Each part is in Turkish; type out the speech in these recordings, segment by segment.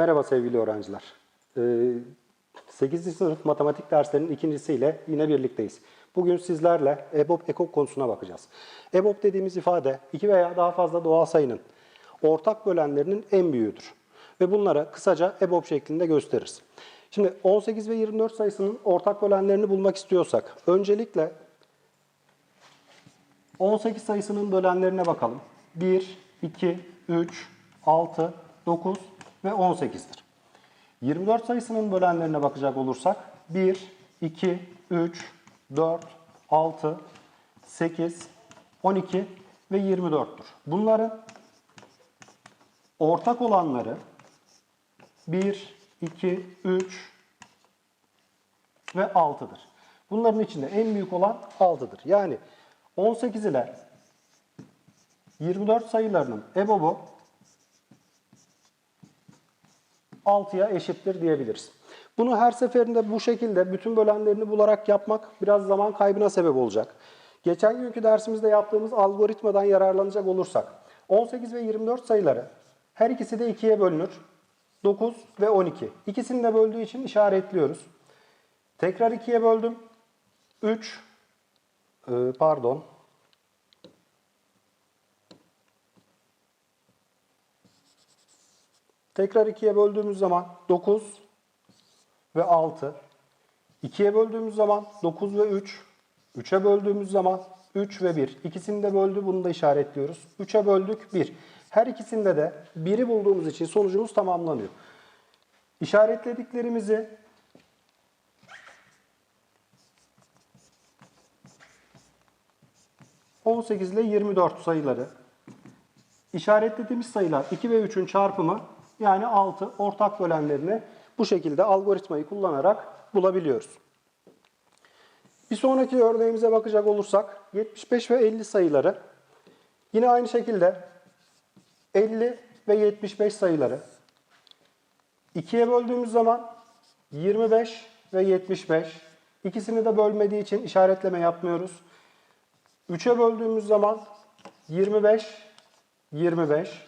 Merhaba sevgili öğrenciler. Ee, 8. sınıf matematik derslerinin ikincisiyle yine birlikteyiz. Bugün sizlerle EBOB ekok konusuna bakacağız. EBOB dediğimiz ifade iki veya daha fazla doğal sayının ortak bölenlerinin en büyüğüdür. Ve bunlara kısaca EBOB şeklinde gösteririz. Şimdi 18 ve 24 sayısının ortak bölenlerini bulmak istiyorsak öncelikle 18 sayısının bölenlerine bakalım. 1, 2, 3, 6, 9 ve 18'dir. 24 sayısının bölenlerine bakacak olursak 1, 2, 3, 4, 6, 8, 12 ve 24'tür. Bunların ortak olanları 1, 2, 3 ve 6'dır. Bunların içinde en büyük olan 6'dır. Yani 18 ile 24 sayılarının EBOB'u 6'ya eşittir diyebiliriz. Bunu her seferinde bu şekilde bütün bölenlerini bularak yapmak biraz zaman kaybına sebep olacak. Geçen günkü dersimizde yaptığımız algoritmadan yararlanacak olursak 18 ve 24 sayıları her ikisi de 2'ye bölünür. 9 ve 12. İkisini de böldüğü için işaretliyoruz. Tekrar 2'ye böldüm. 3 e, pardon Tekrar 2'ye böldüğümüz zaman 9 ve 6. 2'ye böldüğümüz zaman 9 ve 3. 3'e böldüğümüz zaman 3 ve 1. İkisini de böldü bunu da işaretliyoruz. 3'e böldük 1. Her ikisinde de 1'i bulduğumuz için sonucumuz tamamlanıyor. İşaretlediklerimizi ...18 ile 24 sayıları İşaretlediğimiz sayılar 2 ve 3'ün çarpımı yani 6 ortak bölenlerini bu şekilde algoritmayı kullanarak bulabiliyoruz. Bir sonraki örneğimize bakacak olursak 75 ve 50 sayıları yine aynı şekilde 50 ve 75 sayıları 2'ye böldüğümüz zaman 25 ve 75 ikisini de bölmediği için işaretleme yapmıyoruz. 3'e böldüğümüz zaman 25 25.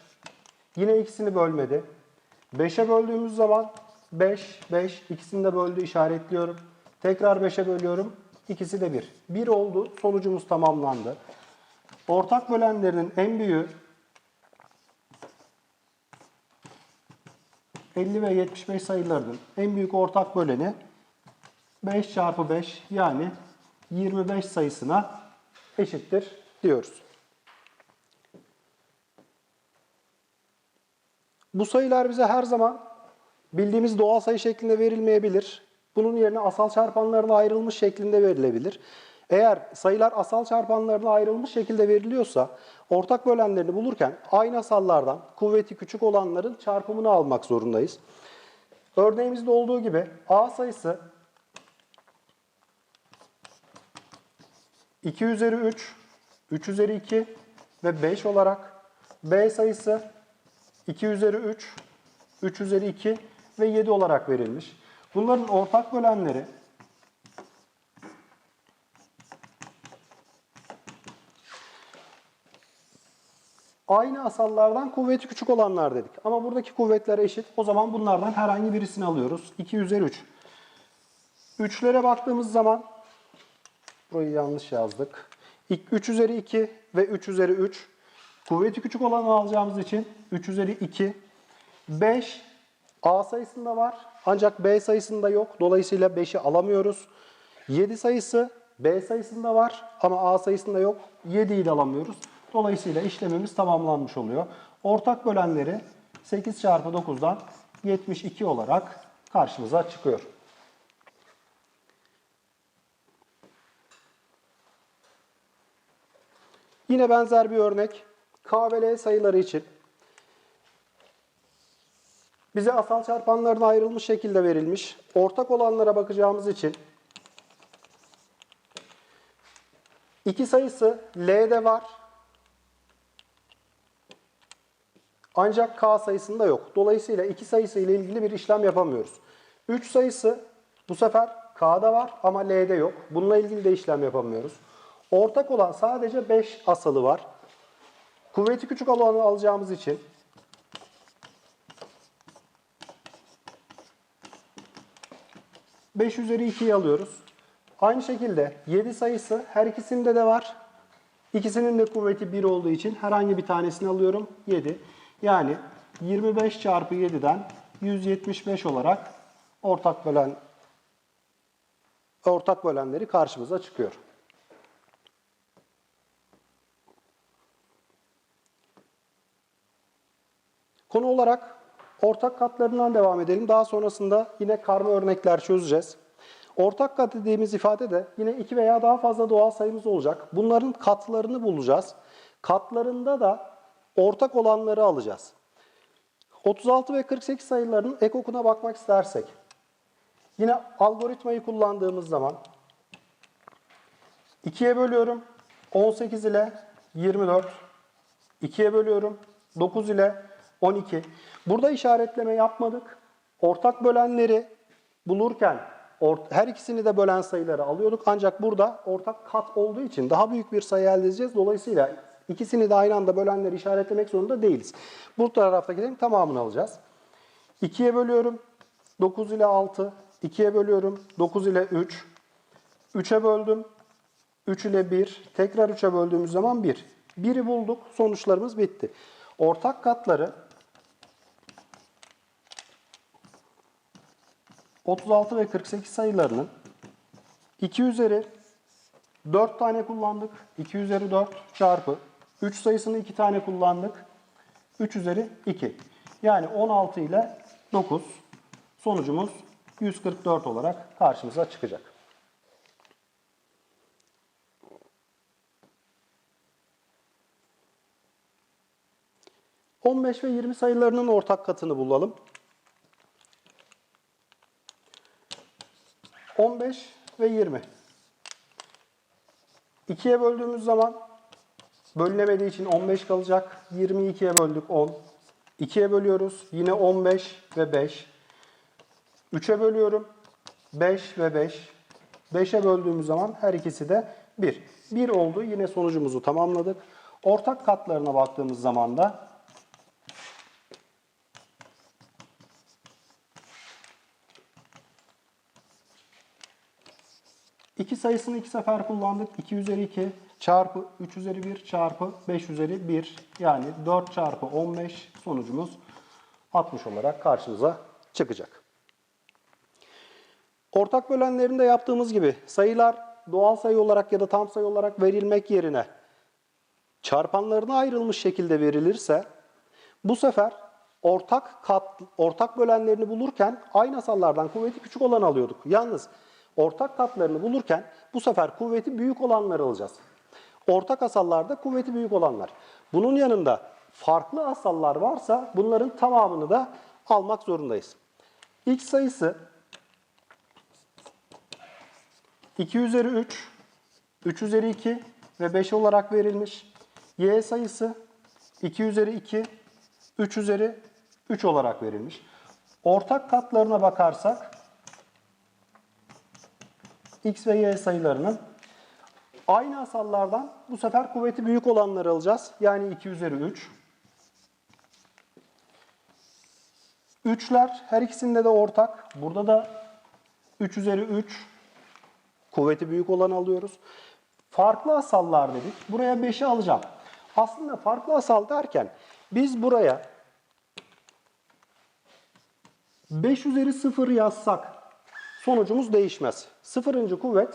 Yine ikisini bölmedi. 5'e böldüğümüz zaman 5, 5. İkisini de böldü işaretliyorum. Tekrar 5'e bölüyorum. İkisi de 1. 1 oldu. Sonucumuz tamamlandı. Ortak bölenlerinin en büyüğü 50 ve 75 sayılarının en büyük ortak böleni 5 çarpı 5 yani 25 sayısına eşittir diyoruz. Bu sayılar bize her zaman bildiğimiz doğal sayı şeklinde verilmeyebilir. Bunun yerine asal çarpanlarına ayrılmış şeklinde verilebilir. Eğer sayılar asal çarpanlarına ayrılmış şekilde veriliyorsa ortak bölenlerini bulurken aynı asallardan kuvveti küçük olanların çarpımını almak zorundayız. Örneğimizde olduğu gibi A sayısı 2 üzeri 3, 3 üzeri 2 ve 5 olarak B sayısı 2 üzeri 3, 3 üzeri 2 ve 7 olarak verilmiş. Bunların ortak bölenleri aynı asallardan kuvveti küçük olanlar dedik. Ama buradaki kuvvetler eşit. O zaman bunlardan herhangi birisini alıyoruz. 2 üzeri 3. 3'lere baktığımız zaman burayı yanlış yazdık. 3 üzeri 2 ve 3 üzeri 3 Kuvveti küçük olanı alacağımız için 3 üzeri 2. 5 A sayısında var ancak B sayısında yok. Dolayısıyla 5'i alamıyoruz. 7 sayısı B sayısında var ama A sayısında yok. 7'yi de alamıyoruz. Dolayısıyla işlemimiz tamamlanmış oluyor. Ortak bölenleri 8 çarpı 9'dan 72 olarak karşımıza çıkıyor. Yine benzer bir örnek. K ve L sayıları için bize asal çarpanlarına ayrılmış şekilde verilmiş. Ortak olanlara bakacağımız için iki sayısı L'de var. Ancak K sayısında yok. Dolayısıyla iki sayısı ile ilgili bir işlem yapamıyoruz. 3 sayısı bu sefer K'da var ama L'de yok. Bununla ilgili de işlem yapamıyoruz. Ortak olan sadece 5 asalı var. Kuvveti küçük olanı alacağımız için Beş üzeri 2'yi alıyoruz. Aynı şekilde 7 sayısı her ikisinde de var. İkisinin de kuvveti 1 olduğu için herhangi bir tanesini alıyorum. 7. Yani 25 çarpı 7'den 175 olarak ortak bölen ortak bölenleri karşımıza çıkıyor. Konu olarak ortak katlarından devam edelim. Daha sonrasında yine karma örnekler çözeceğiz. Ortak kat dediğimiz ifade de yine iki veya daha fazla doğal sayımız olacak. Bunların katlarını bulacağız. Katlarında da ortak olanları alacağız. 36 ve 48 sayılarının ekokuna bakmak istersek. Yine algoritmayı kullandığımız zaman 2'ye bölüyorum 18 ile 24. 2'ye bölüyorum 9 ile 12. Burada işaretleme yapmadık. Ortak bölenleri bulurken her ikisini de bölen sayıları alıyorduk. Ancak burada ortak kat olduğu için daha büyük bir sayı elde edeceğiz. Dolayısıyla ikisini de aynı anda bölenleri işaretlemek zorunda değiliz. Bu taraftakilerin tamamını alacağız. 2'ye bölüyorum 9 ile 6. 2'ye bölüyorum 9 ile 3. 3'e böldüm 3 ile 1. Tekrar 3'e böldüğümüz zaman 1. 1'i bulduk. Sonuçlarımız bitti. Ortak katları 36 ve 48 sayılarının 2 üzeri 4 tane kullandık. 2 üzeri 4 çarpı 3 sayısını 2 tane kullandık. 3 üzeri 2. Yani 16 ile 9 sonucumuz 144 olarak karşımıza çıkacak. 15 ve 20 sayılarının ortak katını bulalım. 15 ve 20. 2'ye böldüğümüz zaman bölünemediği için 15 kalacak. 20'yi 2'ye böldük 10. 2'ye bölüyoruz. Yine 15 ve 5. 3'e bölüyorum. 5 ve 5. 5'e böldüğümüz zaman her ikisi de 1. 1 oldu. Yine sonucumuzu tamamladık. Ortak katlarına baktığımız zaman da İki sayısını iki sefer kullandık. 2 üzeri 2 çarpı 3 üzeri 1 çarpı 5 üzeri 1 yani 4 çarpı 15 sonucumuz 60 olarak karşımıza çıkacak. Ortak bölenlerinde yaptığımız gibi sayılar doğal sayı olarak ya da tam sayı olarak verilmek yerine çarpanlarına ayrılmış şekilde verilirse bu sefer ortak kat ortak bölenlerini bulurken aynı asallardan kuvveti küçük olanı alıyorduk. Yalnız ortak katlarını bulurken bu sefer kuvveti büyük olanları alacağız. Ortak asallarda kuvveti büyük olanlar. Bunun yanında farklı asallar varsa bunların tamamını da almak zorundayız. X sayısı 2 üzeri 3, 3 üzeri 2 ve 5 olarak verilmiş. Y sayısı 2 üzeri 2, 3 üzeri 3 olarak verilmiş. Ortak katlarına bakarsak x ve y sayılarının aynı asallardan bu sefer kuvveti büyük olanları alacağız. Yani 2 üzeri 3. 3'ler her ikisinde de ortak. Burada da 3 üzeri 3 kuvveti büyük olanı alıyoruz. Farklı asallar dedik. Buraya 5'i alacağım. Aslında farklı asal derken biz buraya 5 üzeri 0 yazsak sonucumuz değişmez. Sıfırıncı kuvvet,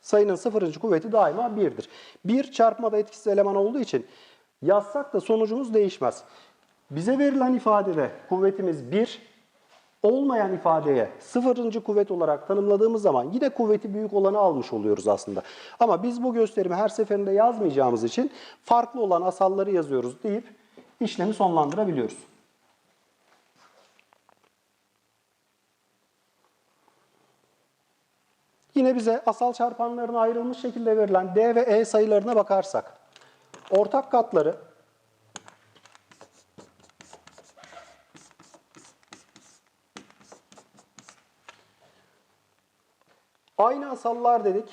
sayının sıfırıncı kuvveti daima 1'dir. 1 çarpmada etkisiz eleman olduğu için yazsak da sonucumuz değişmez. Bize verilen ifadede kuvvetimiz 1, olmayan ifadeye sıfırıncı kuvvet olarak tanımladığımız zaman yine kuvveti büyük olanı almış oluyoruz aslında. Ama biz bu gösterimi her seferinde yazmayacağımız için farklı olan asalları yazıyoruz deyip işlemi sonlandırabiliyoruz. Yine bize asal çarpanlarına ayrılmış şekilde verilen D ve E sayılarına bakarsak, ortak katları aynı asallar dedik.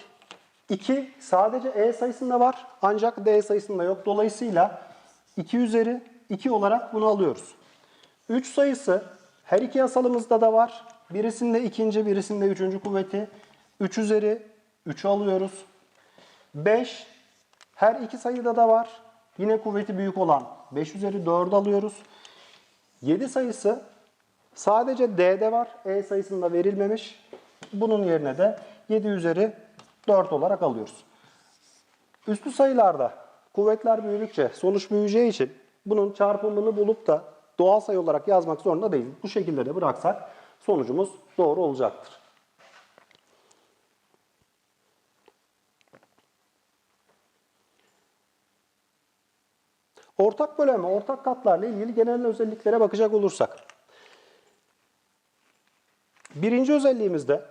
2 sadece E sayısında var ancak D sayısında yok. Dolayısıyla 2 üzeri 2 olarak bunu alıyoruz. 3 sayısı her iki asalımızda da var birisinde ikinci, birisinde üçüncü kuvveti. 3 üzeri 3'ü alıyoruz. 5 her iki sayıda da var. Yine kuvveti büyük olan 5 üzeri 4'ü alıyoruz. 7 sayısı sadece D'de var. E sayısında verilmemiş. Bunun yerine de 7 üzeri 4 olarak alıyoruz. Üstü sayılarda kuvvetler büyüdükçe sonuç büyüyeceği için bunun çarpımını bulup da doğal sayı olarak yazmak zorunda değiliz. Bu şekilde de bıraksak sonucumuz doğru olacaktır. Ortak böleme, ortak katlarla ilgili genel özelliklere bakacak olursak. Birinci özelliğimizde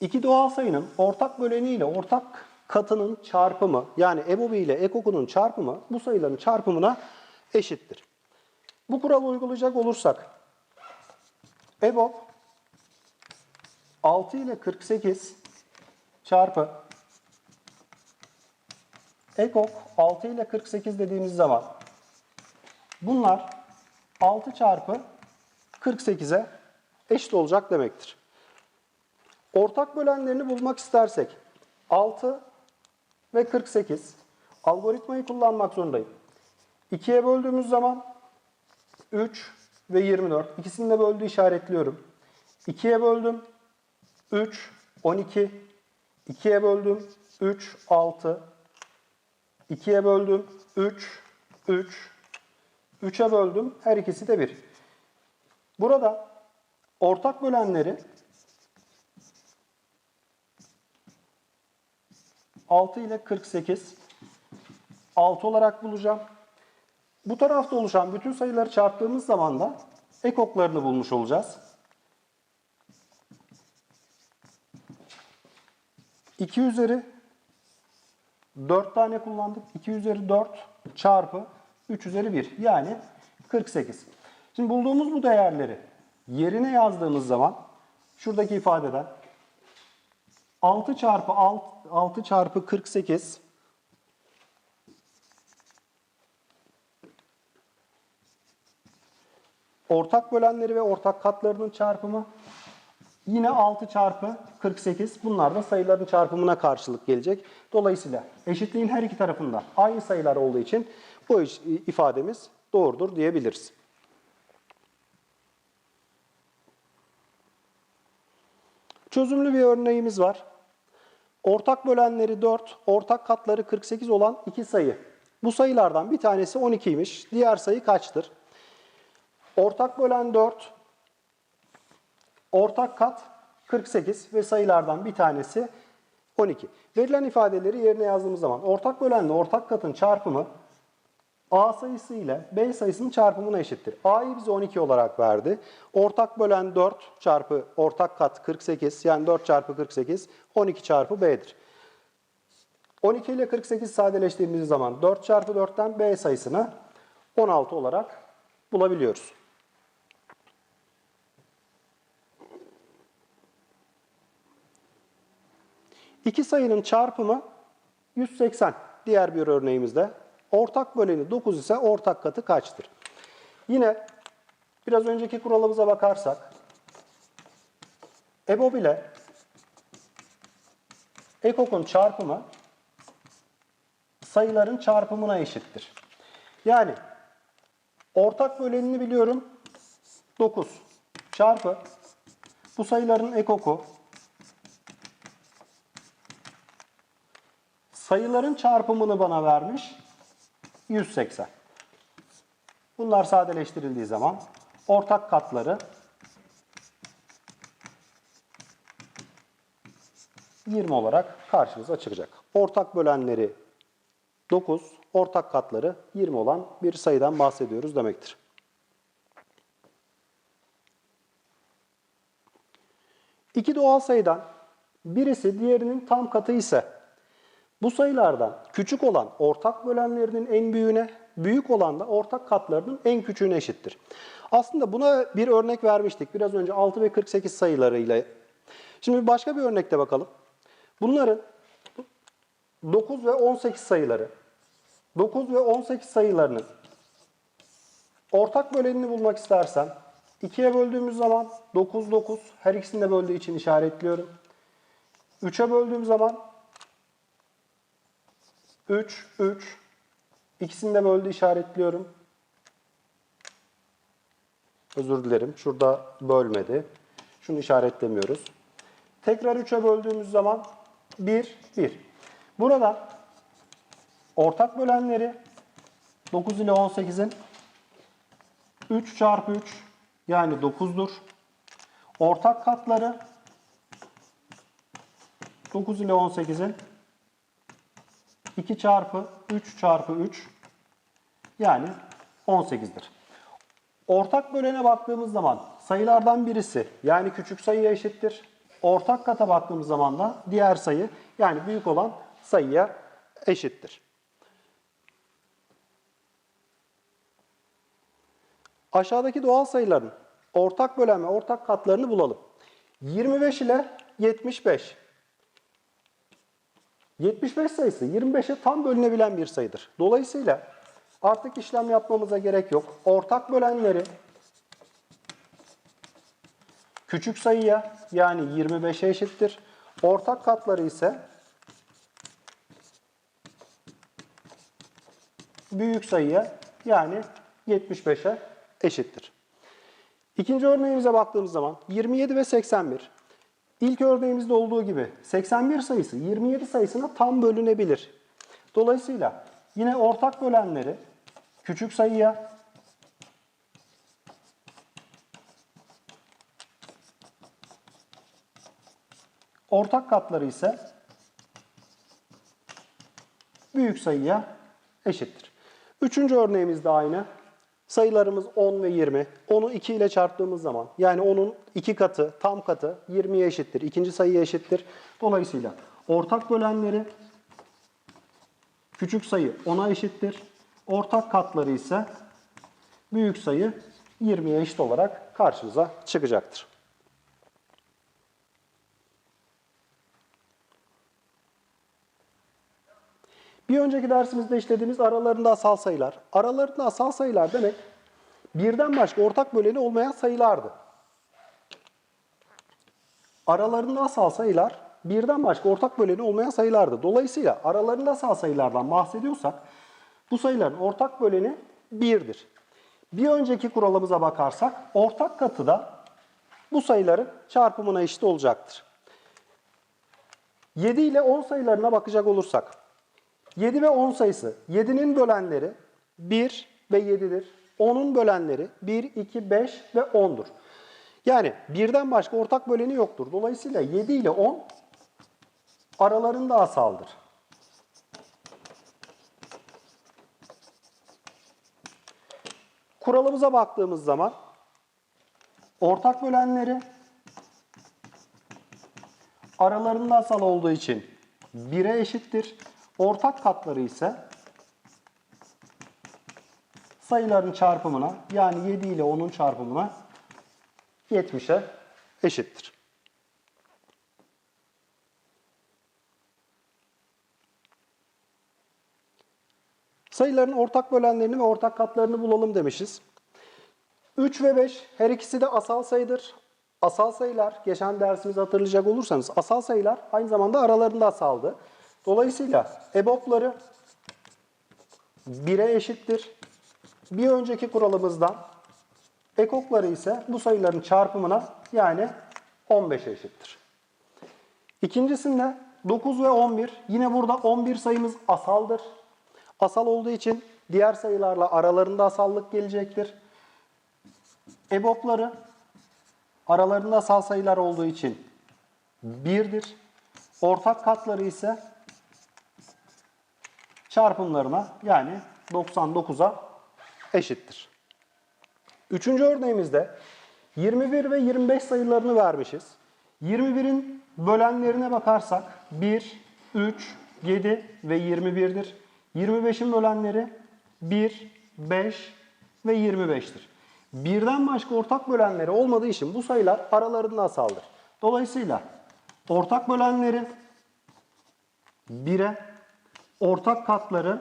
iki doğal sayının ortak böleni ile ortak katının çarpımı yani EBOB ile EKOK'unun çarpımı bu sayıların çarpımına eşittir. Bu kuralı uygulayacak olursak EBOB 6 ile 48 çarpı EKOK 6 ile 48 dediğimiz zaman bunlar 6 çarpı 48'e eşit olacak demektir. Ortak bölenlerini bulmak istersek 6 ve 48 algoritmayı kullanmak zorundayım. 2'ye böldüğümüz zaman 3 ve 24 ikisini de böldüğü işaretliyorum. 2'ye böldüm 3 12 2'ye böldüm 3 6 2'ye böldüm 3 3 3'e böldüm her ikisi de 1. Burada ortak bölenleri 6 ile 48 6 olarak bulacağım. Bu tarafta oluşan bütün sayıları çarptığımız zaman da ekoklarını bulmuş olacağız. 2 üzeri 4 tane kullandık. 2 üzeri 4 çarpı 3 üzeri 1 yani 48. Şimdi bulduğumuz bu değerleri yerine yazdığımız zaman şuradaki ifadeden 6 çarpı 6, 6 çarpı 48 ortak bölenleri ve ortak katlarının çarpımı yine 6 çarpı 48 bunlar da sayıların çarpımına karşılık gelecek. Dolayısıyla eşitliğin her iki tarafında aynı sayılar olduğu için bu ifademiz doğrudur diyebiliriz. Çözümlü bir örneğimiz var. Ortak bölenleri 4, ortak katları 48 olan iki sayı. Bu sayılardan bir tanesi 12'ymiş. Diğer sayı kaçtır? Ortak bölen 4, ortak kat 48 ve sayılardan bir tanesi 12. Verilen ifadeleri yerine yazdığımız zaman ortak bölenle ortak katın çarpımı A sayısı ile B sayısının çarpımına eşittir. A'yı bize 12 olarak verdi. Ortak bölen 4 çarpı ortak kat 48 yani 4 çarpı 48 12 çarpı B'dir. 12 ile 48 sadeleştirdiğimiz zaman 4 çarpı 4'ten B sayısını 16 olarak bulabiliyoruz. İki sayının çarpımı 180. Diğer bir örneğimizde. Ortak böleni 9 ise ortak katı kaçtır? Yine biraz önceki kuralımıza bakarsak EBOB ile EKOK'un çarpımı sayıların çarpımına eşittir. Yani ortak bölenini biliyorum 9 çarpı bu sayıların ekoku sayıların çarpımını bana vermiş 180. Bunlar sadeleştirildiği zaman ortak katları 20 olarak karşımıza çıkacak. Ortak bölenleri 9, ortak katları 20 olan bir sayıdan bahsediyoruz demektir. İki doğal sayıdan birisi diğerinin tam katı ise bu sayılardan küçük olan ortak bölenlerinin en büyüğüne, büyük olan da ortak katlarının en küçüğüne eşittir. Aslında buna bir örnek vermiştik biraz önce 6 ve 48 sayılarıyla. Şimdi başka bir örnekte bakalım. Bunların 9 ve 18 sayıları. 9 ve 18 sayılarının ortak bölenini bulmak istersen 2'ye böldüğümüz zaman 9, 9. Her ikisini de böldüğü için işaretliyorum. 3'e böldüğüm zaman 3, 3. İkisini de böldü işaretliyorum. Özür dilerim. Şurada bölmedi. Şunu işaretlemiyoruz. Tekrar 3'e böldüğümüz zaman 1, 1. Burada ortak bölenleri 9 ile 18'in 3 çarpı 3 yani 9'dur. Ortak katları 9 ile 18'in 2 çarpı 3 çarpı 3 yani 18'dir. Ortak bölene baktığımız zaman sayılardan birisi yani küçük sayıya eşittir. Ortak kata baktığımız zaman da diğer sayı yani büyük olan sayıya eşittir. Aşağıdaki doğal sayıların ortak bölen ve ortak katlarını bulalım. 25 ile 75. 75 sayısı 25'e tam bölünebilen bir sayıdır. Dolayısıyla artık işlem yapmamıza gerek yok. Ortak bölenleri küçük sayıya yani 25'e eşittir. Ortak katları ise büyük sayıya yani 75'e eşittir. İkinci örneğimize baktığımız zaman 27 ve 81. İlk örneğimizde olduğu gibi 81 sayısı 27 sayısına tam bölünebilir. Dolayısıyla yine ortak bölenleri küçük sayıya ortak katları ise büyük sayıya eşittir. Üçüncü örneğimiz de aynı. Sayılarımız 10 ve 20. 10'u 2 ile çarptığımız zaman yani onun 2 katı, tam katı 20'ye eşittir. İkinci sayıya eşittir. Dolayısıyla ortak bölenleri küçük sayı 10'a eşittir. Ortak katları ise büyük sayı 20'ye eşit olarak karşımıza çıkacaktır. Bir önceki dersimizde işlediğimiz aralarında asal sayılar. Aralarında asal sayılar demek birden başka ortak böleni olmayan sayılardı. Aralarında asal sayılar birden başka ortak böleni olmayan sayılardı. Dolayısıyla aralarında asal sayılardan bahsediyorsak bu sayıların ortak böleni 1'dir. Bir önceki kuralımıza bakarsak ortak katı da bu sayıların çarpımına eşit olacaktır. 7 ile 10 sayılarına bakacak olursak 7 ve 10 sayısı 7'nin bölenleri 1 ve 7'dir. 10'un bölenleri 1, 2, 5 ve 10'dur. Yani birden başka ortak böleni yoktur. Dolayısıyla 7 ile 10 aralarında asaldır. Kuralımıza baktığımız zaman ortak bölenleri aralarında asal olduğu için 1'e eşittir. Ortak katları ise sayıların çarpımına yani 7 ile 10'un çarpımına 70'e eşittir. Sayıların ortak bölenlerini ve ortak katlarını bulalım demişiz. 3 ve 5 her ikisi de asal sayıdır. Asal sayılar, geçen dersimizi hatırlayacak olursanız asal sayılar aynı zamanda aralarında asaldı. Dolayısıyla EBOB'ları 1'e eşittir. Bir önceki kuralımızdan ekokları ise bu sayıların çarpımına yani 15'e eşittir. İkincisinde 9 ve 11. Yine burada 11 sayımız asaldır. Asal olduğu için diğer sayılarla aralarında asallık gelecektir. EBOB'ları aralarında asal sayılar olduğu için 1'dir. Ortak katları ise çarpımlarına yani 99'a eşittir. Üçüncü örneğimizde 21 ve 25 sayılarını vermişiz. 21'in bölenlerine bakarsak 1, 3, 7 ve 21'dir. 25'in bölenleri 1, 5 ve 25'tir. Birden başka ortak bölenleri olmadığı için bu sayılar aralarında asaldır. Dolayısıyla ortak bölenleri 1'e, ortak katları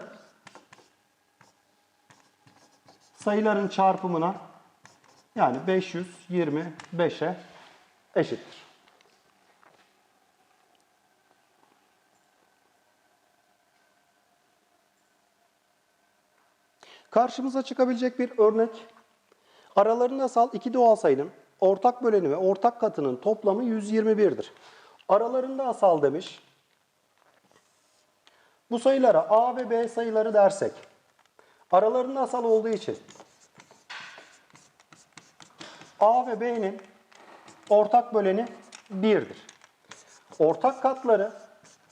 sayıların çarpımına Yani 525'e eşittir. Karşımıza çıkabilecek bir örnek. Aralarında asal iki doğal sayının ortak böleni ve ortak katının toplamı 121'dir. Aralarında asal demiş. Bu sayılara A ve B sayıları dersek, aralarında asal olduğu için A ve B'nin ortak böleni 1'dir. Ortak katları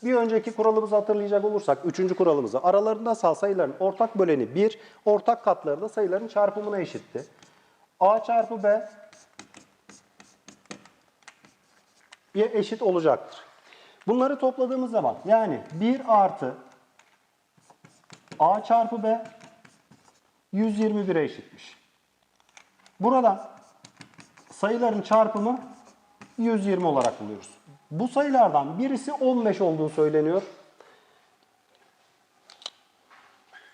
bir önceki kuralımızı hatırlayacak olursak, üçüncü kuralımızı aralarında asal sayıların ortak böleni 1, ortak katları da sayıların çarpımına eşitti. A çarpı B eşit olacaktır. Bunları topladığımız zaman yani 1 artı A çarpı B 121'e eşitmiş. Buradan sayıların çarpımı 120 olarak buluyoruz. Bu sayılardan birisi 15 olduğu söyleniyor.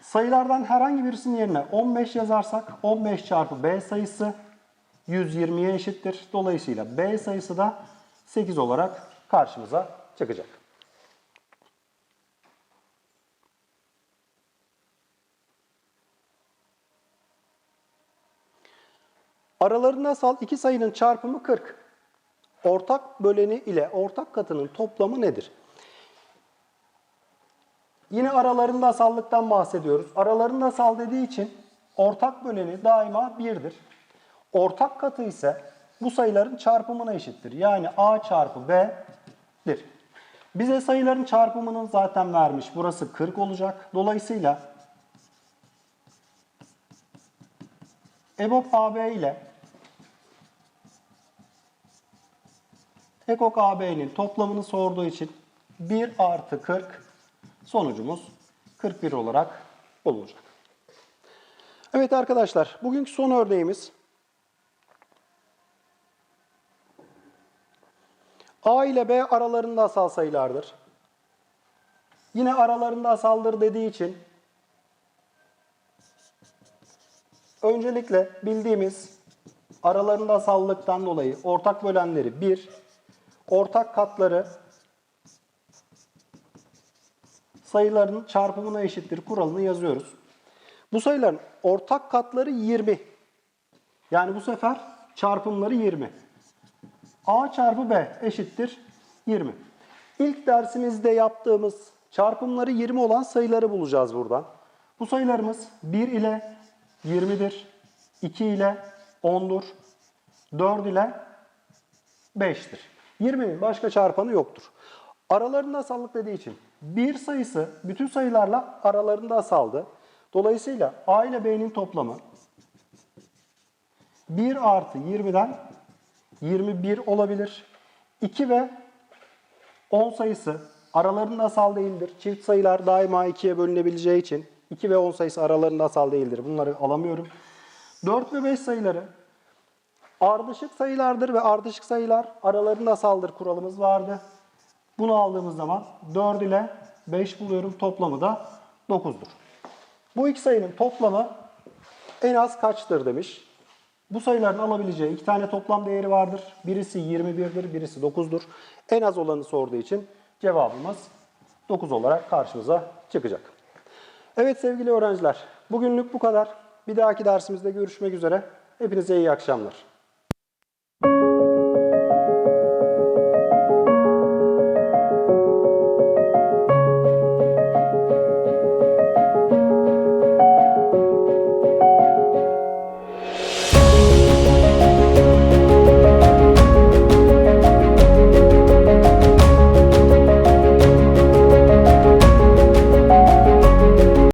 Sayılardan herhangi birisinin yerine 15 yazarsak 15 çarpı B sayısı 120'ye eşittir. Dolayısıyla B sayısı da 8 olarak karşımıza çıkacak. Aralarında asal iki sayının çarpımı 40. Ortak böleni ile ortak katının toplamı nedir? Yine aralarında asallıktan bahsediyoruz. Aralarında asal dediği için ortak böleni daima 1'dir. Ortak katı ise bu sayıların çarpımına eşittir. Yani A çarpı B'dir. Bize sayıların çarpımını zaten vermiş. Burası 40 olacak. Dolayısıyla EBOB AB ile EKOK AB'nin toplamını sorduğu için 1 artı 40 sonucumuz 41 olarak bulunacak. Evet arkadaşlar bugünkü son örneğimiz A ile B aralarında asal sayılardır. Yine aralarında asaldır dediği için öncelikle bildiğimiz aralarında asallıktan dolayı ortak bölenleri 1, ortak katları sayıların çarpımına eşittir kuralını yazıyoruz. Bu sayıların ortak katları 20. Yani bu sefer çarpımları 20. A çarpı B eşittir 20. İlk dersimizde yaptığımız çarpımları 20 olan sayıları bulacağız buradan. Bu sayılarımız 1 ile 20'dir, 2 ile 10'dur, 4 ile 5'tir. 20'nin başka çarpanı yoktur. Aralarında asallık dediği için bir sayısı bütün sayılarla aralarında asaldı. Dolayısıyla A ile B'nin toplamı 1 artı 20'den 21 olabilir. 2 ve 10 sayısı aralarında asal değildir. Çift sayılar daima 2'ye bölünebileceği için 2 ve 10 sayısı aralarında asal değildir. Bunları alamıyorum. 4 ve 5 sayıları ardışık sayılardır ve ardışık sayılar aralarında asaldır kuralımız vardı. Bunu aldığımız zaman 4 ile 5 buluyorum. Toplamı da 9'dur. Bu iki sayının toplamı en az kaçtır demiş. Bu sayıların alabileceği iki tane toplam değeri vardır. Birisi 21'dir, birisi 9'dur. En az olanı sorduğu için cevabımız 9 olarak karşımıza çıkacak. Evet sevgili öğrenciler, bugünlük bu kadar. Bir dahaki dersimizde görüşmek üzere. Hepinize iyi akşamlar.